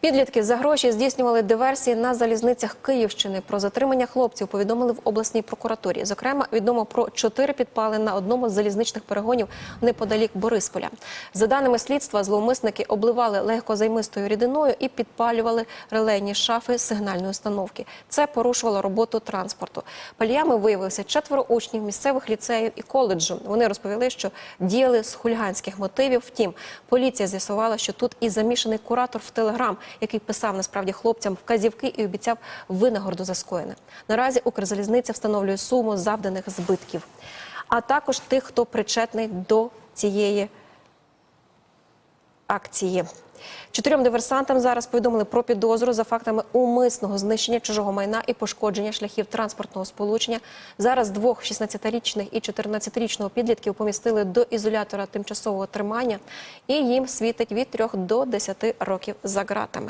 Підлітки за гроші здійснювали диверсії на залізницях Київщини. Про затримання хлопців повідомили в обласній прокуратурі. Зокрема, відомо про чотири підпали на одному з залізничних перегонів неподалік Борисполя. За даними слідства, зловмисники обливали легкозаймистою рідиною і підпалювали релейні шафи сигнальної установки. Це порушувало роботу транспорту. Паліями виявилися четверо учнів місцевих ліцеїв і коледжу. Вони розповіли, що діяли з хуліганських мотивів. Втім, поліція з'ясувала, що тут і замішаний куратор в Телеграм, який писав насправді хлопцям вказівки і обіцяв винагороду за скоєне. Наразі Укрзалізниця встановлює суму завданих збитків, а також тих, хто причетний до цієї акції. Чотирьом диверсантам зараз повідомили про підозру за фактами умисного знищення чужого майна і пошкодження шляхів транспортного сполучення. Зараз двох 16-річних і 14-річного підлітків помістили до ізолятора тимчасового тримання, і їм світить від 3 до 10 років за ґратами.